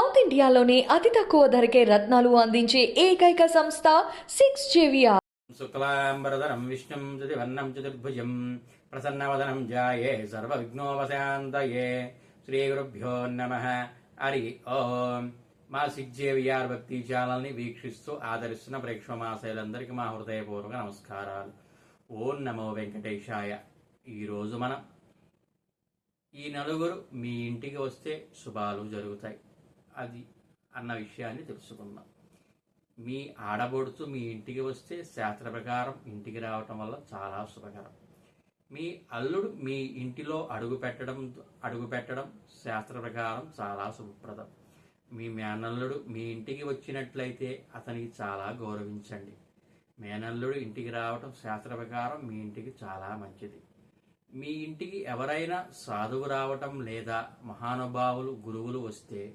South ఇండియాలోనే అతి తక్కువ ధరకే రత్నాలు అందించే ఏకైక సంస్థ సిక్స్ జేవిఆర్ శుక్లాంబరధరం విష్ణుం చతుర్వర్ణం చతుర్భుజం ప్రసన్నవదనం జాయే సర్వవిఘ్నోపశాంతయే. శ్రీ గురుభ్యో నమ. హరి ఓం. మా సిగ్జేవిఆర్ భక్తి ఛానల్ని వీక్షిస్తూ ఆదరిస్తున్న ప్రేక్షమాశయులందరికీ మా హృదయపూర్వక నమస్కారాలు. ఓం నమో వెంకటేశాయ. ఈరోజు మనం ఈ నలుగురు మీ ఇంటికి వస్తే శుభాలు జరుగుతాయి. అది అన్న విషయాన్ని తెలుసుకున్నాం. మీ ఆడబడుతూ మీ ఇంటికి వస్తే శాస్త్ర ప్రకారం ఇంటికి రావటం వల్ల చాలా శుభకరం. మీ అల్లుడు మీ ఇంటిలో అడుగు పెట్టడం అడుగు పెట్టడం శాస్త్ర ప్రకారం చాలా శుభప్రదం. మీ మేనల్లుడు మీ ఇంటికి వచ్చినట్లయితే అతనికి చాలా గౌరవించండి. మేనల్లుడు ఇంటికి రావటం శాస్త్ర ప్రకారం మీ ఇంటికి చాలా మంచిది. మీ ఇంటికి ఎవరైనా సాధువు రావటం లేదా మహానుభావులు గురువులు వస్తే